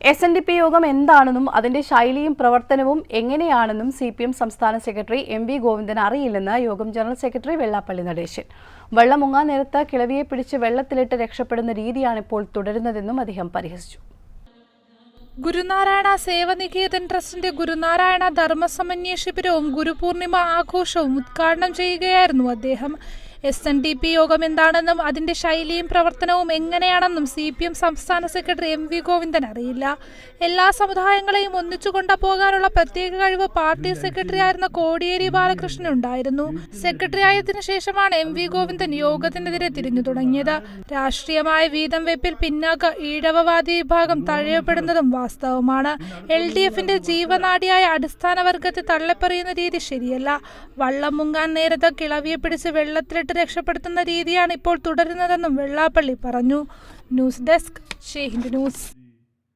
S N D P യോഗം എന്താണെന്നും അതിന്റെ ശൈലിയും പ്രവർത്തനവും എങ്ങനെയാണെന്നും സി പി എം സംസ്ഥാന സെക്രട്ടറി എം വി ഗോവിന്ദൻ അറിയില്ലെന്ന് യോഗം ജനറൽ സെക്രട്ടറി വെള്ളാപ്പള്ളി നടേശൻ. വെള്ളം മുങ്ങാൻ നേരത്ത് കിളവിയെ പിടിച്ച് വെള്ളത്തിലിട്ട് രക്ഷപ്പെടുന്ന രീതിയാണ് ഇപ്പോൾ തുടരുന്നതെന്നും അദ്ദേഹം പരിഹസിച്ചു. ഗുരുനാരായണ സേവനികേതൻ ട്രസ്റ്റിന്റെ ഗുരുനാരായണ ധർമ്മസമന്വയ ശിബിരവും ഗുരുപൂർണിമ ആഘോഷവും ഉദ്ഘാടനം ചെയ്യുകയായിരുന്നു അദ്ദേഹം. എസ് എൻ ഡി പി യോഗം എന്താണെന്നും അതിന്റെ ശൈലിയും പ്രവർത്തനവും എങ്ങനെയാണെന്നും സി പി എം സംസ്ഥാന സെക്രട്ടറി എം വി ഗോവിന്ദൻ അറിയില്ല. എല്ലാ സമുദായങ്ങളെയും ഒന്നിച്ചു കൊണ്ടുപോകാനുള്ള പ്രത്യേക കഴിവ് പാർട്ടി സെക്രട്ടറി ആയിരുന്ന കോടിയേരി ബാലകൃഷ്ണൻ ഉണ്ടായിരുന്നു. സെക്രട്ടറി ആയതിനു ശേഷമാണ് എം വി ഗോവിന്ദൻ യോഗത്തിനെതിരെ തിരിഞ്ഞു തുടങ്ങിയത്. രാഷ്ട്രീയമായ വീതം വെപ്പിൽ പിന്നാക്ക ഈഴവവാദി വിഭാഗം തഴയപ്പെടുന്നതും വാസ്തവമാണ്. എൽ ഡി എഫിന്റെ ജീവനാടിയായ അടിസ്ഥാന വർഗത്തെ തള്ളപ്പറയുന്ന രീതി ശരിയല്ല. വള്ളം മുങ്ങാൻ നേരത്തെ കിളവിയെ പിടിച്ച് വെള്ളത്തിലിട്ട് രക്ഷപ്പെടുത്തുന്ന രീതിയാണ് ഇപ്പോൾ തുടരുന്നതെന്നും വെള്ളാപ്പള്ളി പറഞ്ഞു. ന്യൂസ് ഡെസ്ക് ഷെയ്ഹിൻഡ് ന്യൂസ്.